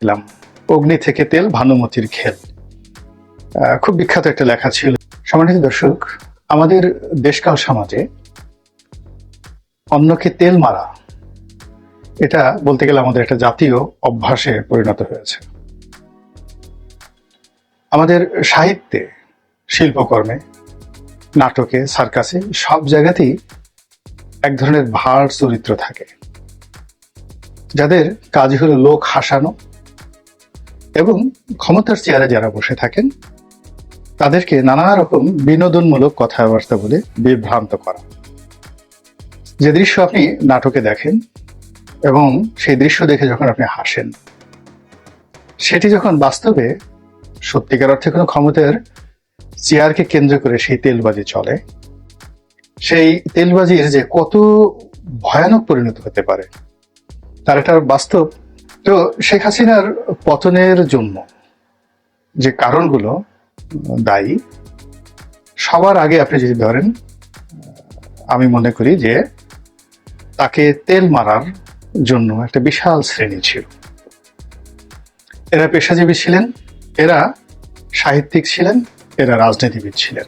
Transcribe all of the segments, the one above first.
দিলাম। অগ্নি থেকে তেল, ভানুমতির খেল। খুব বিখ্যাত একটা লেখা ছিল। সম্মানিত দর্শক, আমাদের দেশকাল সমাজে অন্যকে তেল মারা, এটা বলতে গেলে আমাদের একটা জাতীয় অভ্যাসে পরিণত হয়েছে। আমাদের সাহিত্যে, শিল্পকর্মে, নাটকে, সার্কাসে সব জায়গাতেই এক ধরনের ভার চরিত্র থাকে। যাদের কাজ হলো লোক হাসানো এবং ক্ষমতার চেয়ারে যারা বসে থাকেন, তাদেরকে নানা রকম বিনোদনমূলক কথাবার্তা বলে বিভ্রান্ত করা। যে দৃশ্য আপনি নাটকে দেখেন এবং সেই দৃশ্য দেখে যখন আপনি হাসেন, সেটি যখন বাস্তবে সত্যিকার অর্থে কোনো ক্ষমতার চেয়ারকে কেন্দ্র করে সেই তেলবাজি চলে, সেই তেলবাজির যে কত ভয়ানক পরিণত হতে পারে, তার একটা বাস্তব তো শেখ হাসিনার পতনের জন্য যে কারণগুলো দায়ী, সবার আগে আপনি যদি ধরেন আমি মনে করি যে তাকে তেল মারার জন্য একটা বিশাল শ্রেণি ছিল। এরা পেশাজীবী ছিলেন, এরা সাহিত্যিক ছিলেন, এরা রাজনীতিবিদ ছিলেন।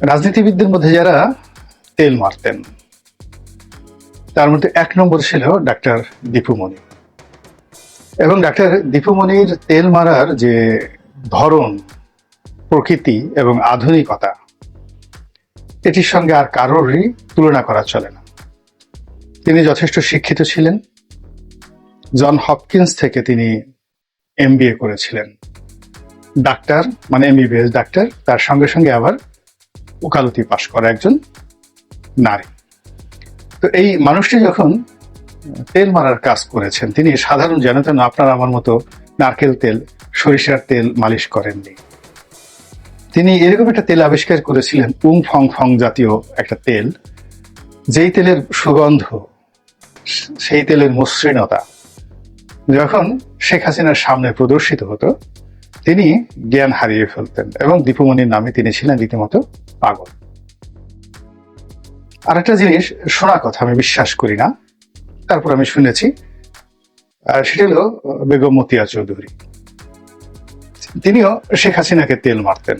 রাজনীতিবিদদের মধ্যে যারা তেল মারতেন তার মধ্যে এক নম্বর ছিল ডাক্তার দীপুমণি এবং ডাক্তার দীপুমণির তেল মারার যে ধরন, প্রকৃতি এবং আধুনিকতা, এটির সঙ্গে আর কারোরই তুলনা করা চলে না। তিনি যথেষ্ট শিক্ষিত ছিলেন। জন হপকিন্স থেকে তিনি এম করেছিলেন। ডাক্তার মানে এমবিবিএস ডাক্তার, তার সঙ্গে সঙ্গে আবার ওকালতি পাশ করা একজন নারী। তো এই মানুষটি যখন তেল মারার কাজ করেছেন, তিনি সাধারণ জনতা আপনার আমার মতো নারকেল তেল, সরিষার তেল মালিশ করেননি। তিনি এরকম একটা তেল আবিষ্কার করেছিলেন, উং ফং ফং জাতীয় একটা তেল, যেই তেলের সুগন্ধ, সেই তেলের মসৃণতা, যখন শেখ হাসিনার সামনে প্রদর্শিত হতো, তিনি জ্ঞান হারিয়ে ফেলতেন এবং দীপুমণির নামে তিনি ছিলেন রীতিমতো পাগল। আরেকটা জিনিস, শোনা কথা, আমি বিশ্বাস করি না। তারপর আমি শুনেছি। আর সেটা হলো, বেগম মতিয়া চৌধুরী। তিনিও শেখ হাসিনাকে তেল মারতেন।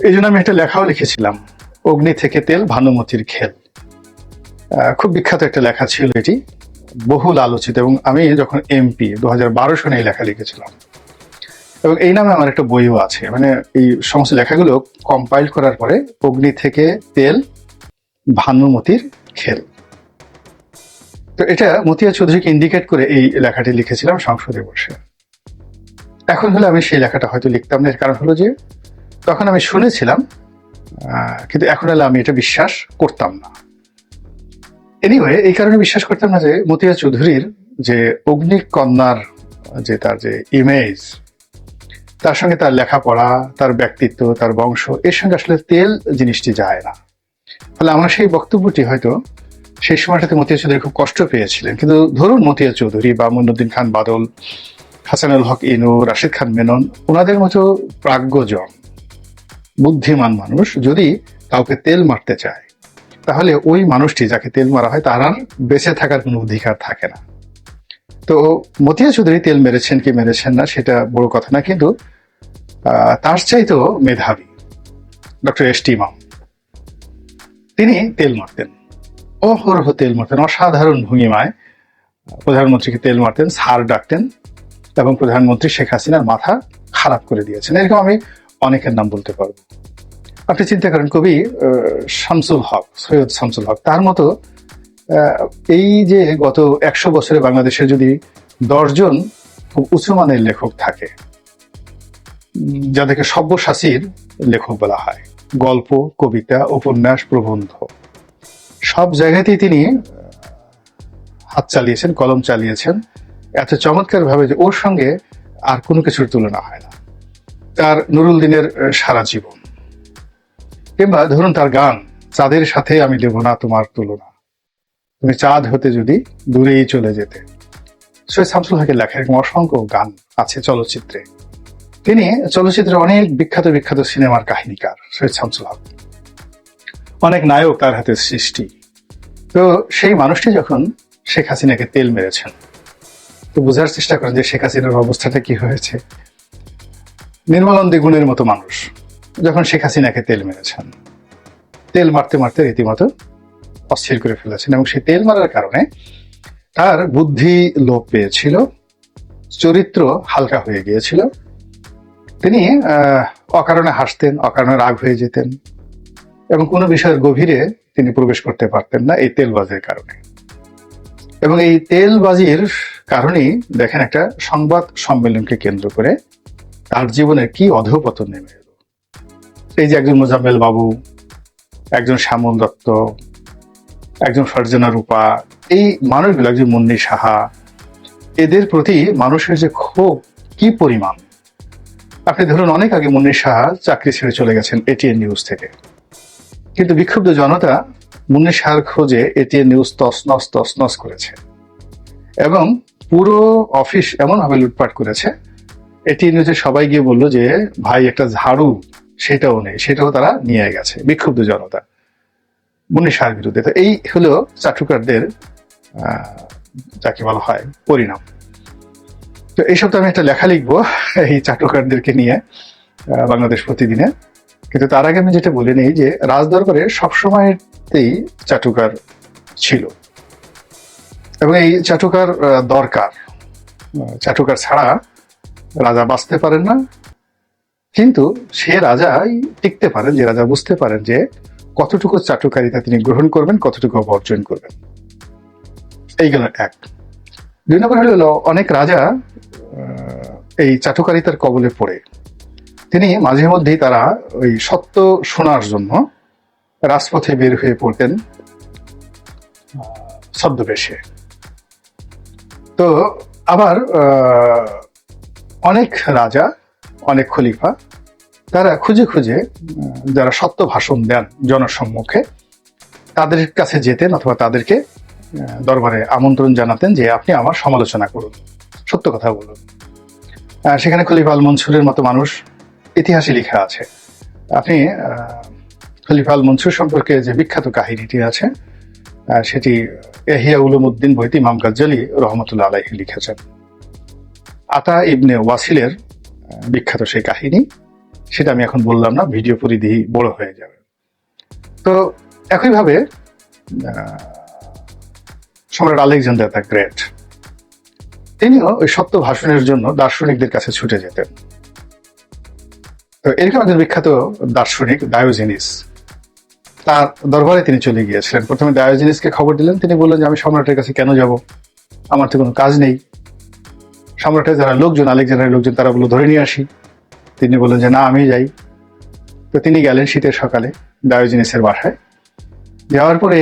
এই জন্য আমি একটা লেখাও লিখেছিলাম, অগ্নি থেকে তেল, ভানুমতির খেল। খুব বিখ্যাত একটা লেখা ছিল এটি, বহুল আলোচিত, এবং আমি যখন এমপি, দু হাজার বারো সনে এই লেখা লিখেছিলাম। এবং এই নামে আমার একটা বইও আছে। মানে এই সমস্ত লেখাগুলো কম্পাইল করার পরে অগ্নি থেকে তেল ভানুমতির খেল। তো এটা মতিয়া চৌধুরীকে ইন্ডিকেট করে এই লেখাটি লিখেছিলাম সংসদে বসে। এখন হলে আমি সেই লেখাটা হয়তো লিখতাম না, এর কারণ হলো যে তখন আমি শুনেছিলাম কিন্তু এখন হলে আমি এটা বিশ্বাস করতাম না। এনিওয়ে এই কারণে বিশ্বাস করতাম না যে মতিয়া চৌধুরীর যে অগ্নিকন্যার যে তার যে ইমেজ তার সঙ্গে তার লেখাপড়া, তার ব্যক্তিত্ব, তার বংশ, এর সঙ্গে আসলে তেল জিনিসটি যায় না। ফলে আমার সেই বক্তব্যটি হয়তো সেই সময়টাতে মতিয়া চৌধুরী খুব কষ্ট পেয়েছিলেন। কিন্তু ধরুন মতিয়া চৌধুরী বা মনুদ্দিন খান বাদল, হাসানুল হক ইনু, রাশিদ খান মেনন, ওনাদের মতো প্রাজ্ঞজন, বুদ্ধিমান মানুষ যদি কাউকে তেল মারতে চায়, তাহলে ওই মানুষটি যাকে তেল মারা হয় তার আর বেঁচে থাকার কোনো অধিকার থাকে না। তো মতিয়া চৌধুরী তেল মেরেছেন কি মেরেছেন না সেটা বড় কথা না, কিন্তু তার চাইতেও মেধাবী ডক্টর এস টি মাম তিনি তেল মারতেন, অহরহ তেল মারতেন, অসাধারণ ভঙ্গিমায় প্রধানমন্ত্রীকে তেল মারতেন সার ডাকতেন, এবং প্রধানমন্ত্রী শেখ হাসিনার মাথা খারাপ করে দিয়েছেন। এরকম আমি অনেকের নাম বলতে পারব। আপনি চিন্তা করেন কবি শামসুল হক, সৈয়দ শামসুল হক, তার মতো এই যে গত একশো বছরে বাংলাদেশে যদি দশজন খুব উঁচু মানের লেখক থাকে যাদেরকে সব্যসাচীর লেখক বলা হয়, গল্প, কবিতা, উপন্যাস, প্রবন্ধ, সব জায়গাতেই তিনি হাত চালিয়েছেন, কলম চালিয়েছেন। এত চমৎকার ভাবে যে ওর সঙ্গে আর কোনো কিছুর তুলনা হয় না। তার নুরুল দিনের সারা জীবন। কিংবা ধরুন তার গান চাঁদের সাথে আমি দেব না তোমার তুলনা। তুমি চাঁদ হতে যদি দূরেই চলে যেতে। সৈয়দ শামসুল হকের লেখা এরকম অসংখ্য গান আছে চলচ্চিত্রে। তিনি চলচ্চিত্রে অনেক বিখ্যাত বিখ্যাত সিনেমার কাহিনীকার সৈয়দ শামসুল হক। অনেক নায়ক তার হাতে সৃষ্টি। তো সেই মানুষটি যখন শেখ হাসিনাকে তেল মেরেছেন, তো বোঝার চেষ্টা করেন যে শেখ হাসিনার অবস্থাটা কি হয়েছে। নির্মলন্দী গুণের মতো মানুষ যখন শেখ হাসিনাকে তেল মেরেছেন, তেল মারতে মারতে রীতিমতো অস্থির করে ফেলেছেন এবং সেই তেল মারার কারণে তার বুদ্ধি লোপ পেয়েছিল, চরিত্র হালকা হয়ে গিয়েছিল। তিনি অকারণে হাসতেন, অকারণে রাগ হয়ে যেতেন এবং কোনো বিষয়ের গভীরে তিনি প্রবেশ করতে পারতেন না এই তেলবাজির কারণে। এবং এই তেলবাজির কারণেই দেখেন একটা সংবাদ সম্মেলনকে কেন্দ্র করে তার জীবনের কি অধঃপতন নেমে এলো। এই যে একজন মোজাম্মেল বাবু, একজন শ্যামল দত্ত একজন ফারজানা রূপা, এই মানুষগুলো, একজন মুন্নি সাহা, এদের প্রতি মানুষের যে ক্ষোভ, কি পরিমাণ? আপনি ধরুন, অনেক আগে মুন্নি সাহা চাকরি ছেড়ে চলে গেছেন এটিএন নিউজ থেকে। কিন্তু বিক্ষুব্ধ জনতা মুন্নি সাহার খোঁজে এটিএন নিউজ তসনস তসনস করেছে। এবং পুরো অফিস এমনভাবে লুটপাট করেছে। এটিএন নিউজে সবাই গিয়ে বলল যে, ভাই, একটা ঝাড়ু, সেটাও নেই, সেটাও তারা নিয়ে গেছে। বিক্ষুব্ধ জনতা। মুন্নি বিরুদ্ধে। তো এই হলো চাটুকারদের যাকে বলা হয় পরিণাম। তো এই সপ্তাহে আমি একটা লেখা লিখব এই চাটুকারদেরকে নিয়ে বাংলাদেশ প্রতিদিনে। কিন্তু তার আগে আমি যেটা বলে নিই যে, রাজদরবারে সবসময়তেই চাটুকার ছিল। এবং এই চাটুকার দরকার চাটুকার ছাড়া রাজা বাঁচতে পারেন না। কিন্তু সে রাজাই টিকতে পারেন, যে রাজা বুঝতে পারেন যে কতটুকু চাটুকারিতা তিনি গ্রহণ করবেন, কতটুকু বর্জন করবেন। এই গেল এক। দুই নম্বর হলো অনেক রাজা এই চাটুকারিতার কবলে পড়ে। তিনি মাঝে মধ্যেই তারা ওই সত্য শোনার জন্য রাজপথে বের হয়ে পড়তেন ছদ্মবেশে। তো আবার অনেক রাজা, অনেক খলিফা তারা খুঁজে খুঁজে যারা সত্য ভাষণ দেন জনসম্মুখে, তাদের কাছে যেতেন অথবা তাদেরকে দরবারে আমন্ত্রণ জানাতেন যে আপনি আমার সমালোচনা করুন, সত্য কথা বলুন। সেখানে খলিফা আল মনসুরের মতো মানুষ ইতিহাসে লেখা আছে। আপনি খলিফা আল মনসুর সম্পর্কে যে বিখ্যাত কাহিনীটি আছে সেটি এহিয়া উলুমুদ্দিন বইতে ইমাম গাজ্জালি রহমতুল্লাহ আলাইহি লিখেছেন। আতা ইবনে ওয়াসিলের বিখ্যাত সেই কাহিনী। সেটা আমি এখন বললাম না, ভিডিও পরিধি বড় হয়ে যাবে। তো একইভাবে সম্রাট আলেকজান্ডার দ্য গ্রেট, তিনিও ওই সত্য ভাষণের জন্য দার্শনিকদের কাছে ছুটে যেতেন। তো এরকম একজন বিখ্যাত দার্শনিক ডায়োজিনিস, তার দরবারে তিনি চলে গিয়েছিলেন। প্রথমে ডায়োজিনিসকে খবর দিলেন, তিনি বললেন যে, আমি সম্রাটের কাছে কেন যাব? আমার তো কোনো কাজ নেই। সম্রাটের যারা লোকজন, আলেকজান্ডারের লোকজন, তারা বলল, ধরে নিয়ে আসি। তিনি বললেন যে, না আমি যাই। তো তিনি গেলেন শীতের সকালে ডায়োজিনিসের বাসায়। যাওয়ার পরে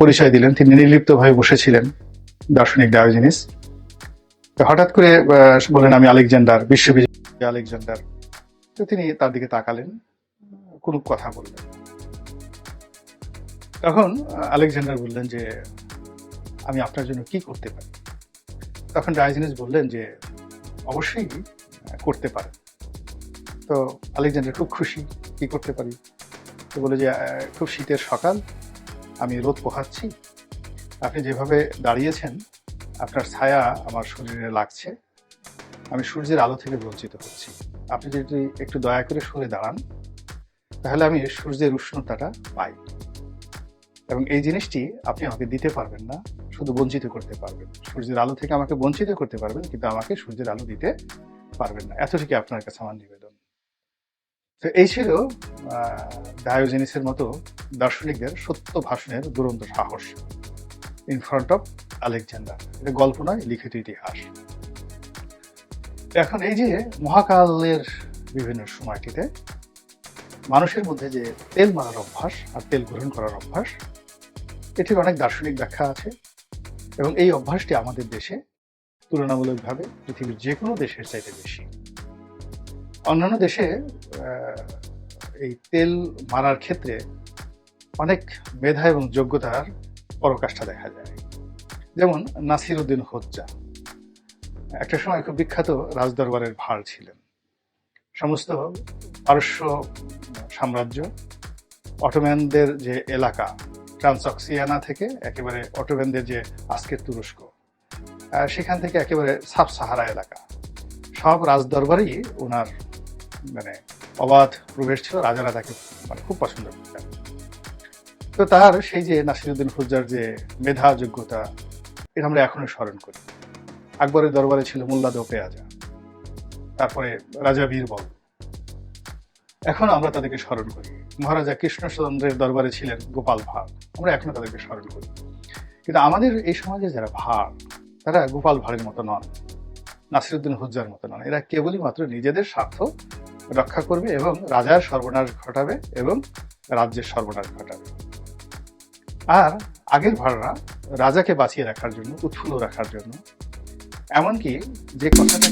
পরিচয় দিলেন। তিনি নির্লিপ্তভাবে বসেছিলেন দার্শনিক ডায়োজিনিস। হঠাৎ করে বললেন, আমি আলেকজান্ডার বিশ্ববিজয় আলেকজান্ডার। তো তিনি তার দিকে তাকালেন, কোনো কথা বললেন তখন আলেকজান্ডার বললেন যে, আমি আপনার জন্য কি করতে পারি? তখন ডায়োজিনিস বললেন যে, অবশ্যই করতে পারেন। তো আলেকজান্ডার খুব খুশি কি করতে পারি? তো বলে যে খুব শীতের সকাল, আমি রোদ পোহাচ্ছি। আপনি যেভাবে দাঁড়িয়েছেন, আপনার ছায়া আমার শরীরে লাগছে। আমি সূর্যের আলো থেকে বঞ্চিত হচ্ছি। আপনি যদি একটু দয়া করে সরে দাঁড়ান, তাহলে আমি সূর্যের উষ্ণতাটা পাই। এবং এই জিনিসটি আপনি আমাকে দিতে পারবেন না, শুধু বঞ্চিত করতে পারবেন। সূর্যের আলো থেকে আমাকে বঞ্চিত করতে পারবেন, কিন্তু আমাকে সূর্যের আলো দিতে পারবেন না। এতটুকু আপনার কাছে আমার নিবেদন। তো এই ছিল ডায়োজেনিসের মতো দার্শনিকদের সত্য ভাষণের দুরন্ত সাহস ইন ফ্রন্ট অফ আলেকজান্ডার এটা গল্প নয়, লিখিত ইতিহাস। এখন এই যে মহাকালের বিভিন্ন সময়টিতে মানুষের মধ্যে যে তেল মারার অভ্যাস আর তেল গ্রহণ করার অভ্যাস, এটির অনেক দার্শনিক ব্যাখ্যা আছে এবং এই অভ্যাসটি আমাদের দেশে তুলনামূলকভাবে পৃথিবীর যে কোনো দেশের চাইতে বেশি। অন্যান্য দেশে এই তেল মারার ক্ষেত্রে অনেক মেধা এবং যোগ্যতার পরকাষ্ঠা দেখা যায়। যেমন নাসির উদ্দিন হোজ্জা। একটা সময় খুব বিখ্যাত রাজদরবারের ভার ছিলেন। সমস্ত পারস্য সাম্রাজ্য, অটোম্যানদের যে এলাকা, ট্রান্সঅক্সিয়ানা থেকে একেবারে অটোম্যানদের যে আজকের তুরস্ক সেখান থেকে একেবারে সাব সাহারা এলাকা। সব রাজদরবারেই ওনার মানে অবাধ প্রবেশ ছিল, রাজারা তাকে মানে খুব পছন্দ করতেন। তো তার সেই যে নাসিরুদ্দিন হুজ্জার যে মেধা যোগ্যতা এটা আমরা এখনও স্মরণ করি। আকবরের দরবারে ছিল মোল্লা দোপে আজা তারপরে রাজা বীরবল এখন আমরা তাদেরকে স্মরণ করি। মহারাজা কৃষ্ণচন্দ্রের দরবারে ছিলেন গোপাল ভাঁড়, আমরা এখনও তাদেরকে স্মরণ করি। কিন্তু আমাদের এই সমাজে যারা ভাঁড়, তারা গোপাল ভাঁড়ের মতো নন, নাসিরুদ্দিন হুজ্জার মতো নন। এরা কেবলই মাত্র নিজেদের স্বার্থ রক্ষা করবে এবং রাজার সর্বনাশ ঘটাবে এবং রাজ্যের সর্বনাশ ঘটাবে। আর আগের ভাড়রা রাজাকে বাঁচিয়ে রাখার জন্য, উৎফুল্ল রাখার জন্য, এমনকি যে কথাটা